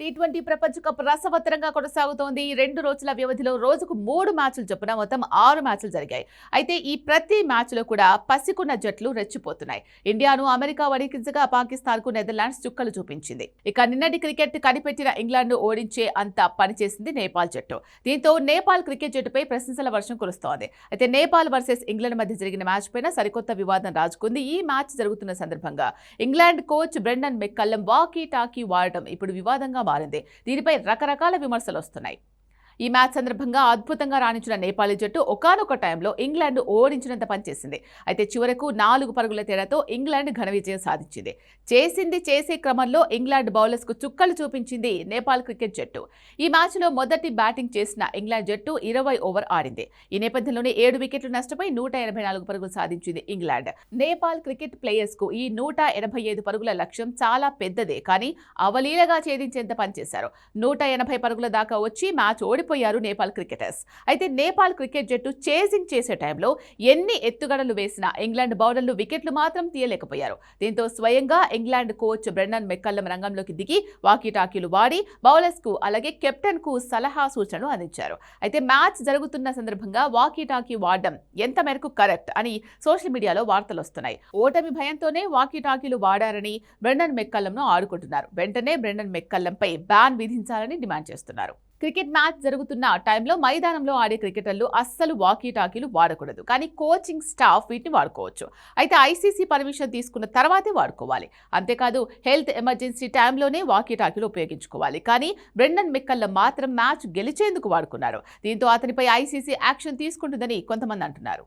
T twenty ప్రపంచ cup రసవత్తరంగా కొనసాగుతోంది. ఈ రెండు రోజుల వ్యవధిలో రోజుకు మూడు మ్యాచ్లు చొప్పున మొత్తం ఆరు మ్యాచ్లు జరిగాయి. అయితే ఈ ప్రతి మ్యాచ్లో కూడా పసికున్న జట్లు రెచ్చిపోతున్నాయి. ఇండియాను అమెరికా వణికించగా పాకిస్తాన్కు నెదర్లాండ్స్ చుక్కలు చూపించింది. ఇక నిన్నటి క్రికెట్ కనిపెట్టిన ఇంగ్లాండ్ను ఓడించే అంత పనిచేసింది నేపాల్ జట్టు. దీంతో నేపాల్ క్రికెట్ జట్టుపై ప్రశంసల వర్షం కురుస్తోంది. అయితే నేపాల్ వర్సెస్ ఇంగ్లాండ్ మధ్య జరిగిన మ్యాచ్ పైన సరికొత్త వివాదం రాజుకుంది. ఈ మ్యాచ్ జరుగుతున్న సందర్భంగా England coach Brendon McCullum walkie talkie వాడటం ఇప్పుడు వివాదంగా మారింది. దీనిపై రకరకాల విమర్శలు వస్తున్నాయి ఈ మ్యాచ్ సందర్భంగా అద్భుతంగా రాణించిన నేపాలీ జట్టు ఒకనొక టైంలో ఇంగ్లాండ్ ఓడించినంత పనిచేసింది. అయితే చివరకు నాలుగు పరుగుల తేడాతో ఇంగ్లాండ్ ఘన విజయం సాధించింది. చేసింది చేసే క్రమంలో ఇంగ్లాండ్ బౌలర్స్కు చుక్కలు చూపించింది నేపాల్ క్రికెట్ జట్టు. ఈ మ్యాచ్లో మొదటి బ్యాటింగ్ చేసిన ఇంగ్లాండ్ జట్టు ఇరవై ఓవర్ ఆడింది. ఈ నేపథ్యంలోనే ఏడు వికెట్లు నష్టపోయి నూట ఎనభై నాలుగు పరుగులు సాధించింది ఇంగ్లాండ్. నేపాల్ క్రికెట్ ప్లేయర్స్కు ఈ నూట ఎనభై ఐదు పరుగుల లక్ష్యం చాలా పెద్దదే. కానీ అవలీలగా ఛేదించేంత పనిచేశారు. నూట ఎనభై పరుగుల దాకా వచ్చి మ్యాచ్ ఓడిపోయారు నేపాల్ క్రికెటర్స్. అయితే నేపాల్ క్రికెట్ జట్టు చేజింగ్ చేసే టైంలో ఎన్ని ఎత్తుగడలు వేసినా ఇంగ్లాండ్ బౌలర్లు వికెట్లు మాత్రం తీయలేకపోయారు. దీంతో స్వయంగా ఇంగ్లాండ్ కోచ్ బ్రెండన్ మెక్కల్లం రంగంలోకి దిగి వాకీటాకీలు వాడి బౌలర్స్కు అలాగే కెప్టెన్కు సలహా సూచనలు అందించారు. అయితే మ్యాచ్ జరుగుతున్న సందర్భంగా వాకీటాకీ వాడడం ఎంత మేరకు కరెక్ట్ అని సోషల్ మీడియాలో వార్తలు వస్తున్నాయి. ఓటమి భయంతోనే వాకీటాకీలు వాడారని బ్రెండన్ మెక్కల్లంను ఆడుకుంటున్నారు. వెంటనే బ్రెండన్ మెక్కల్లంపై బ్యాన్ విధించాలని డిమాండ్ చేస్తున్నారు. క్రికెట్ మ్యాచ్ జరుగుతున్న టైంలో మైదానంలో ఆడే క్రికెటర్లు అస్సలు వాకీ టాకీలు వాడకూడదు. కానీ కోచింగ్ స్టాఫ్ వీటిని వాడుకోవచ్చు. అయితే ఐసీసీ పర్మిషన్ తీసుకున్న తర్వాతే వాడుకోవాలి. అంతేకాదు హెల్త్ ఎమర్జెన్సీ టైంలోనే వాకీ టాకీలు ఉపయోగించుకోవాలి. కానీ బ్రెండన్ మిక్కల్ల మాత్రం మ్యాచ్ గెలిచేందుకు వాడుకున్నారు. దీంతో అతనిపై ఐసీసీ యాక్షన్ తీసుకుంటుందని కొంతమంది అంటున్నారు.